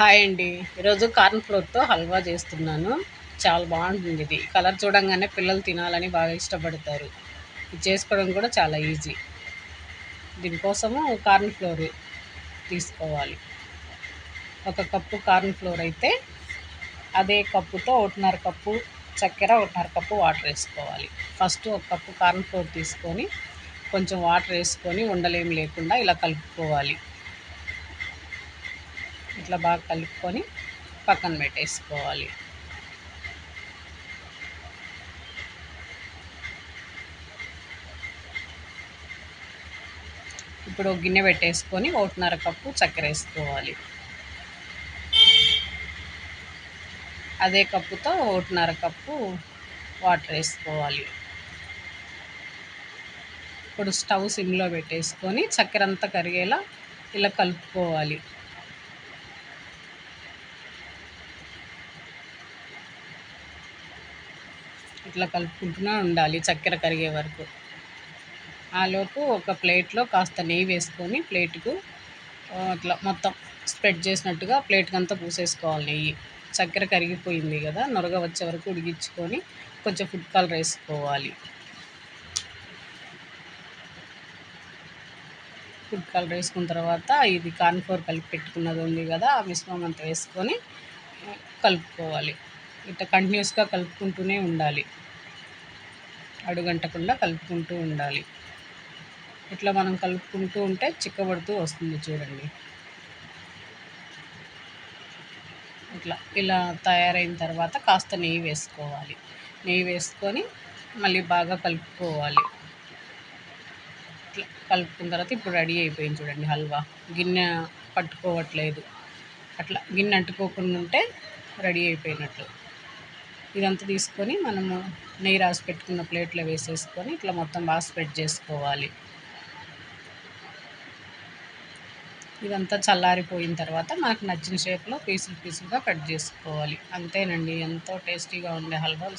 Hi అండి. ఈరోజు corn ఫ్లోర్తో halwa చేస్తున్నాను. చాలా బాగుంటుంది ఇది. కలర్ చూడంగానే పిల్లలు తినాలని బాగా ఇష్టపడతారు. ఇది చేసుకోవడం కూడా చాలా ఈజీ. దీనికోసము కార్న్ఫ్లోర్ తీసుకోవాలి. ఒక కప్పు కార్న్ ఫ్లోర్ అయితే అదే కప్పుతో ఒకటిన్నర కప్పు చక్కెర ఒకటిన్నర కప్పు వాటర్ వేసుకోవాలి. ఫస్ట్ ఒక కప్పు కార్న్ ఫ్లోర్ తీసుకొని కొంచెం వాటర్ వేసుకొని ఉండలేమి లేకుండా ఇలా కలుపుకోవాలి. ఇట్లా బాగా కలుపుకొని పక్కన పెట్టేసుకోవాలి. ఇప్పుడు గిన్నె పెట్టేసుకొని ఒకటిన్నర కప్పు చక్కెర వేసుకోవాలి. అదే కప్పుతో ఒకటిన్నర కప్పు వాటర్ వేసుకోవాలి. ఇప్పుడు స్టవ్ సిమ్లో పెట్టేసుకొని చక్కెర అంతా కరిగేలా ఇలా కలుపుకోవాలి. ఇట్లా కలుపుకుంటూనే ఉండాలి చక్కెర కరిగే వరకు. ఆలోపు ఒక ప్లేట్లో కాస్త నెయ్యి వేసుకొని ప్లేట్కు అట్లా మొత్తం స్ప్రెడ్ చేసినట్టుగా ప్లేట్కి అంతా పూసేసుకోవాలి నెయ్యి. చక్కెర కరిగిపోయింది కదా నొరగ వచ్చే వరకు ఉడిగించుకొని కొంచెం ఫుడ్ కలర్ వేసుకోవాలి. ఫుడ్ కలర్ వేసుకున్న తర్వాత ఇది కార్న్ఫ్లోర్ కలిపి పెట్టుకున్నది ఉంది కదా ఆ మిశ్రమం అంతా వేసుకొని కలుపుకోవాలి. ఇట్లా కంటిన్యూస్గా కలుపుకుంటూనే ఉండాలి. అడుగంటకుండా కలుపుకుంటూ ఉండాలి. ఇట్లా మనం కలుపుకుంటూ ఉంటే చిక్కబడుతూ వస్తుంది చూడండి. ఇట్లా ఇలా తయారైన తర్వాత కాస్త నెయ్యి వేసుకోవాలి. నెయ్యి వేసుకొని మళ్ళీ బాగా కలుపుకోవాలి. ఇట్లా కలుపుకున్న తర్వాత ఇప్పుడు రెడీ అయిపోయింది చూడండి హల్వా. గిన్నె పట్టుకోవట్లేదు. అట్లా గిన్నె అంటుకోకుండా ఉంటే రెడీ అయిపోయినట్లు ఇదంతా తీసుకొని మనము నెయ్యి రాసి పెట్టుకున్న ప్లేట్లో వేసేసుకొని ఇట్లా మొత్తం బాగా స్ప్రెడ్ చేసుకోవాలి. ఇదంతా చల్లారిపోయిన తర్వాత మనకు నచ్చిన షేప్లో పీసులు పీసులుగా కట్ చేసుకోవాలి. అంతేనండి ఎంతో టేస్టీగా ఉండే హల్వా